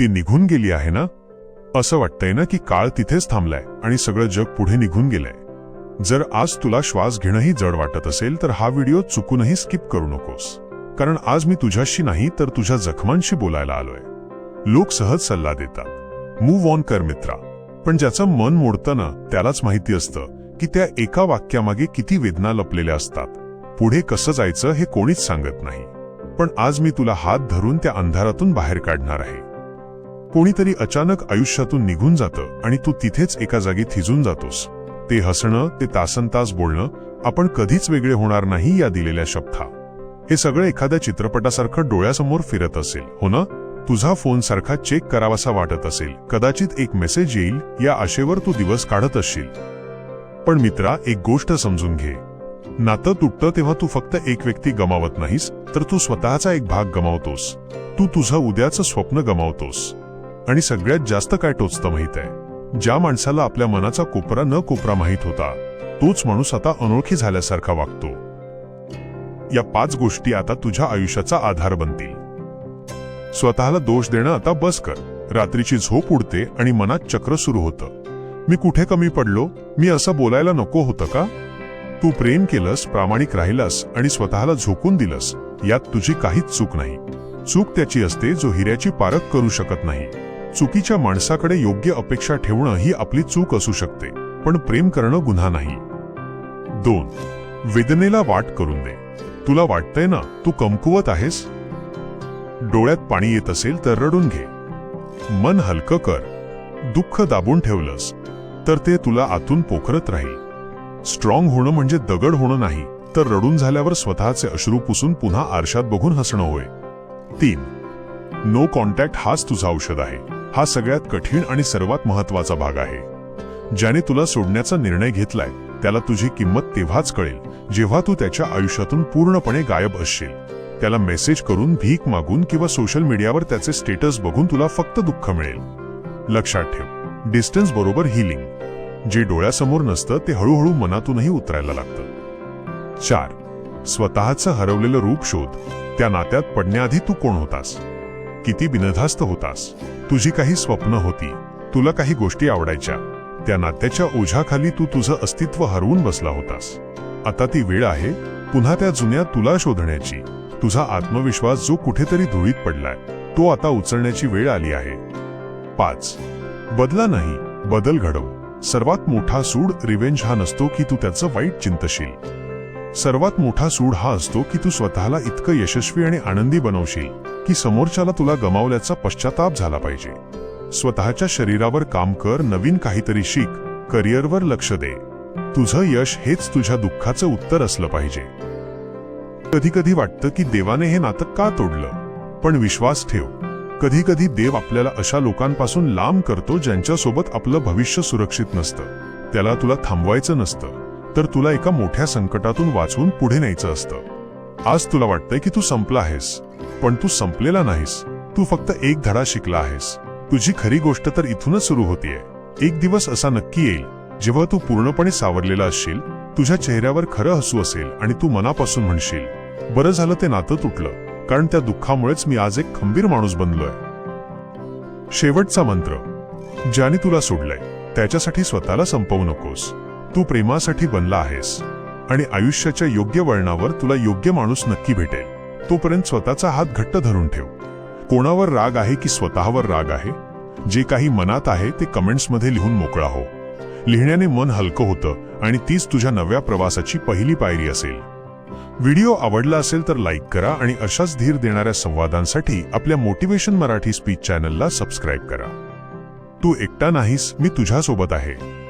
ती निघून गेली आहे ना? असं वाटतंय ना की काळ तिथेच थांबलाय आणि सगळं जग पुढे निघून गेलंय. जर आज तुला श्वास घेणंही जड वाटत असेल तर हा व्हिडिओ चुकूनही स्किप करू नकोस. कारण आज मी तुझ्याशी नाही तर तुझ्या जखमांशी बोलायला आलोय. लोक सहज सल्ला देतात. मूव्ह ऑन कर मित्रा. पण ज्याचं मन मोडतं ना त्यालाच माहिती असतं की त्या एका वाक्यामागे किती वेदना लपलेल्या असतात. पुढे कसं जायचं हे कोणीच सांगत नाही. पण आज मी तुला हात धरून त्या अंधारातून बाहेर काढणार आहे. कोणीतरी अचानक आयुष्यातून निघून जातं आणि तू तिथेच एका जागी थिजून जातोस. ते हसणं ते तासनतास बोलणं आपण कधीच वेगळे होणार नाही या दिलेल्या शब्दा हे सगळं एखाद्या चित्रपटासारखं डोळ्यासमोर फिरत असेल हो ना? तुझा फोन सारखा चेक करावासा वाटत असेल. कदाचित एक मेसेज येईल या आशेवर तू दिवस काढत असशील. पण मित्रा एक गोष्ट समजून घे. नातं तुटतं तेव्हा तू फक्त एक व्यक्ती गमावत नाहीस तर तू स्वतःचा एक भाग गमावतोस. तू तुझं उद्याचं स्वप्न गमावतोस. आणि सगळ्यात जास्त काय टोचतं माहीत आहे? ज्या माणसाला आपल्या मनाचा कोपरा न कोपरा माहीत होता तोच माणूस आता अनोळखी झाल्यासारखा वागतो. या पाच गोष्टी आता तुझ्या आयुष्याचा आधार बनतील. स्वतःला दोष देणं आता बस कर. रात्रीची झोप उडते आणि मनात चक्र सुरू होतं. मी कुठे कमी पडलो? मी असं बोलायला नको होतं का? तू प्रेम केलंस प्रामाणिक राहिलास आणि स्वतःला झोकून दिलंस यात तुझी काहीच चूक नाही. चूक त्याची असते जो हिऱ्याची पारख करू शकत नाही. चुकीच्या माणसाकडे योग्य अपेक्षा ठेवणं ही आपली चूक असू शकते पण प्रेम करणं गुन्हा नाही. दोन वेदनेला वाट करून दे. तुला वाटतंय ना तू कमकुवत आहेस? डोळ्यात पाणी येत असेल तर रडून घे. मन हलकं कर. दुःख दाबून ठेवलंस तर ते तुला आतून पोखरत राहील. स्ट्रॉंग होणं म्हणजे दगड होणं नाही तर रडून झाल्यावर स्वतःचे अश्रू पुसून पुन्हा आरशात बघून हसणं होय. तीन नो कॉन्टॅक्ट हाच तुझा औषध आहे. हा सगळ्यात कठीण आणि सर्वात महत्त्वाचा भाग आहे. ज्याने तुला सोडण्याचा निर्णय घेतलाय त्याला तुझी किंमत तेव्हाच कळेल जेव्हा तू त्याच्या आयुष्यातून पूर्णपणे गायब असशील. त्याला मेसेज करून भीक मागून किंवा सोशल मीडियावर त्याचे स्टेटस बघून तुला फक्त दुःख मिळेल. लक्षात ठेव डिस्टन्स बरोबर हिलिंग. जे डोळ्यासमोर नसतं ते हळूहळू मनातूनही उतरायला लागतं. चार स्वतःचं हरवलेलं रूप शोध. त्या नात्यात पडण्याआधी तू कोण होतास? किती बिनधास्त होतास. तुझी काही स्वप्न होती. तुला काही गोष्टी आवडायच्या. त्या नात्याच्या ओझ्याखाली तू तुझं अस्तित्व हरवून बसला होतास. आता ती वेळ आहे पुन्हा त्या जुन्या तुला शोधण्याची. तुझा आत्मविश्वास जो कुठेतरी धुळीत पडलाय तो आता उचलण्याची वेळ आली आहे. पाच. बदला नाही बदल घडव. सर्वात मोठा सूड रिवेंज हा नसतो की तू त्याचं वाईट चिंतशील. सर्वात मोठा सूड हा असतो की तू स्वतःला इतकं यशस्वी आणि आनंदी बनवशील की समोरच्याला तुला गमावल्याचा पश्चाताप झाला पाहिजे. स्वतःच्या शरीरावर काम कर नवीन काहीतरी शिक करिअरवर लक्ष दे. तुझं यश हेच तुझ्या दुःखाचं उत्तर असलं पाहिजे. कधी कधी वाटतं की देवाने हे नातं का तोडलं? पण विश्वास ठेव. कधी कधी देव आपल्याला अशा लोकांपासून लांब करतो ज्यांच्यासोबत आपलं भविष्य सुरक्षित नसतं. त्याला तुला थांबवायचं नसतं. तर तुला एका मोठ्या संकटातून वाचवून पुढे न्यायचं असतं. आज तुला वाटतंय की तू संपला आहेस पण तू संपलेला नाहीस. तू फक्त एक धडा शिकला आहेस. तुझी खरी गोष्ट तर इथूनच सुरू होतीये. एक दिवस असा नक्की येईल जेव्हा तू पूर्णपणे सावरलेला असशील तुझ्या चेहऱ्यावर खरं हसू असेल आणि तू मनापासून म्हणशील बरं झालं ते नातं तुटलं कारण त्या दुःखामुळेच मी आज एक खंबीर माणूस बनलोय. शेवटचा मंत्र ज्याने तुला सोडलंय त्याच्यासाठी स्वतःला संपवू नकोस. तू प्रेमासाठी बनला आहेस आणि आयुष्याच्या योग्य वळणावर तुला योग्य माणूस नक्की भेटेल. तोपर्यंत स्वतःचा हात घट्ट धरून ठेव. कोणावर राग आहे की स्वतःवर राग आहे? जे काही मनात आहे ते कमेंट्समध्ये लिहून मोकळा हो. लिहिण्याने मन हलकं होतं आणि तीच तुझ्या नव्या प्रवासाची पहिली पायरी असेल. व्हिडिओ आवडला असेल तर लाईक करा आणि अशाच धीर देणाऱ्या संवादांसाठी आपल्या मोटिवेशन मराठी स्पीच चॅनलला सबस्क्राईब करा. तू एकटा नाहीस मी तुझ्यासोबत आहे.